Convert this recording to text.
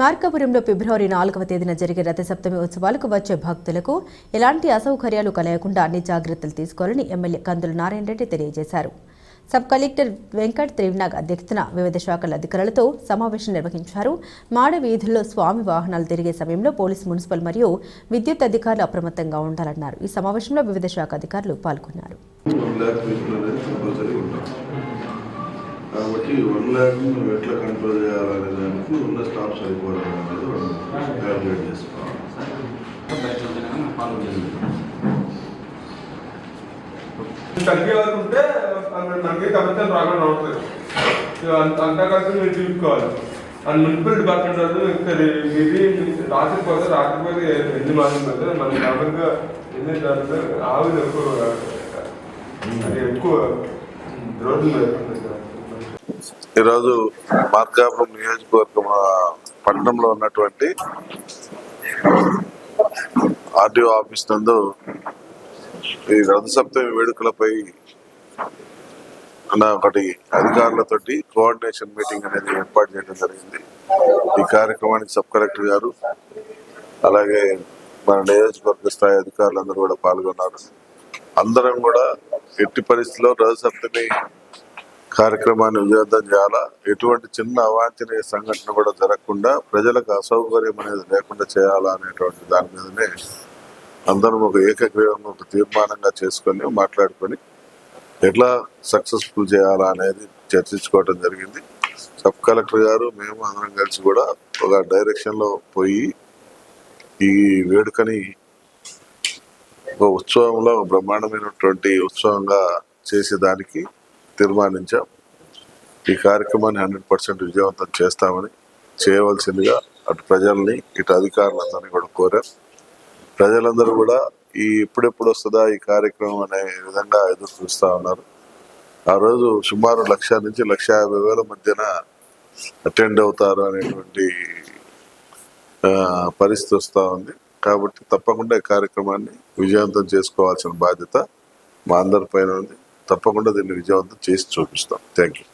మార్కాపురంలో ఫిబ్రవరి నాలుగవ తేదీన జరిగే రథసప్తమి ఉత్సవాలకు వచ్చే భక్తులకు ఎలాంటి అసౌకర్యాలు కలగకుండా అన్ని జాగ్రత్తలు తీసుకోవాలని ఎమ్మెల్యే కందుల నారాయణ రెడ్డి తెలియజేశారు. సబ్ కలెక్టర్ వెంకట్ త్రివినాగ్ అధ్యక్షతన వివిధ శాఖల అధికారులతో సమావేశం నిర్వహించారు. మాడ వీధుల్లో స్వామి వాహనాలు తిరిగే సమయంలో పోలీసు మున్సిపల్ మరియు విద్యుత్ అధికారులు అప్రమత్తంగా ఉండాలన్నారు. ఈ సమావేశంలో వివిధ శాఖ అధికారులు పాల్గొన్నారు. కాబట్టి వన్ ల్యాక్ మనం ఎట్లా కంట్రోల్ చేయాలనే దానికి ఉన్న స్టాఫ్ సరిపోవడం అనేది మనం క్యాల్కులేట్ చేసుకోవాలి. తగ్గే వరకు ఉంటే మనకి కమిషన్ రాకుండా ఉంటుంది అంతా కలిసి మీరు చూసుకోవాలి అండ్ మున్సిపల్ డిపార్ట్మెంట్ వాళ్ళు ఇక్కడ ఇది రాత్రి పోతే ఎన్ని మాసం మన గ్రామంగా ఎన్ని జరుగుతుంది ఆవులు ఎక్కువ అది ఎక్కువ రోడ్లు ఈరోజు మార్కాపురం నియోజకవర్గం పట్టణంలో ఉన్నటువంటి ఆర్డీఓ ఆఫీస్ నందు ఈ రథసప్తమి వేడుకలపై ఒకటి అధికారులతోటి కోఆర్డినేషన్ మీటింగ్ అనేది ఏర్పాటు చేయడం జరిగింది. ఈ కార్యక్రమానికి సబ్ కలెక్టర్ గారు అలాగే మన నియోజకవర్గ స్థాయి అధికారులందరూ కూడా పాల్గొన్నారు. అందరం కూడా ఎట్టి పరిస్థితుల్లో రథసప్తమి కార్యక్రమాన్ని విజయవంతం చేయాలా? ఎటువంటి చిన్న అవాంఛనీయ సంఘటన కూడా జరగకుండా ప్రజలకు అసౌకర్యం అనేది లేకుండా చేయాలా అనేటువంటి దాని మీదనే అందరం ఒక ఏకగ్రీవంగా ఒక తీర్మానంగా చేసుకొని మాట్లాడుకొని ఎట్లా సక్సెస్ఫుల్ చేయాలా అనేది చర్చించుకోవడం జరిగింది. సబ్ కలెక్టర్ గారు మేము అందరం కలిసి కూడా ఒక డైరెక్షన్లో పోయి ఈ వేడుకని ఒక ఉత్సవంలో బ్రహ్మాండమైనటువంటి ఉత్సవంగా చేసేదానికి తీర్మానించాం. ఈ కార్యక్రమాన్ని హండ్రెడ్ పర్సెంట్ విజయవంతం చేస్తామని చేయవలసిందిగా అటు ప్రజల్ని ఇటు అధికారులందరినీ కూడా కోరాం. ప్రజలందరూ కూడా ఈ ఎప్పుడెప్పుడు వస్తుందా ఈ కార్యక్రమం అనే విధంగా ఎదురు చూస్తూ ఉన్నారు. ఆ రోజు సుమారు లక్ష నుంచి లక్ష యాభై వేల మధ్యన అటెండ్ అవుతారు అనేటువంటి పరిస్థితి వస్తూ ఉంది. కాబట్టి తప్పకుండా ఈ కార్యక్రమాన్ని విజయవంతం చేసుకోవాల్సిన బాధ్యత మా అందరి పైన ఉంది. తప్పకుండా దీన్ని విజయవంతం చేసి చూపిస్తాం. Thank you